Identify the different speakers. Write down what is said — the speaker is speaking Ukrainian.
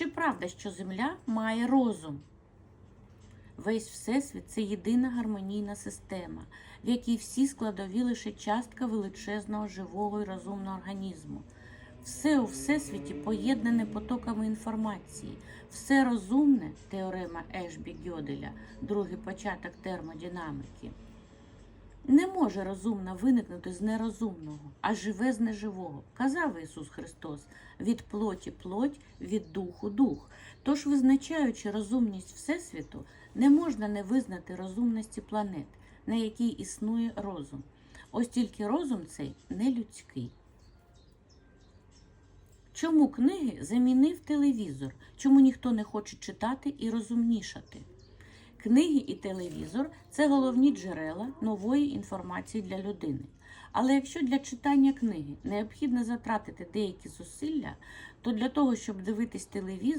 Speaker 1: Чи правда, що Земля має розум? Весь Всесвіт це єдина гармонійна система, в якій всі складові лише частка величезного живого і розумного організму. Все у всесвіті поєднане потоками інформації, все розумне теорема Ешбі Гьоделя, другий початок термодинаміки. Не може розумна виникнути з нерозумного, а живе з неживого, казав Ісус Христос, від плоті плоть, від духу дух. Тож, визначаючи розумність Всесвіту, не можна не визнати розумності планет, на якій існує розум. Ось тільки розум цей не людський. Чому книги замінив телевізор? Чому ніхто не хоче читати і розумнішати? Книги і телевізор це головні джерела нової інформації для людини. Але якщо для читання книги необхідно затратити деякі зусилля, то для того, щоб дивитись телевізор,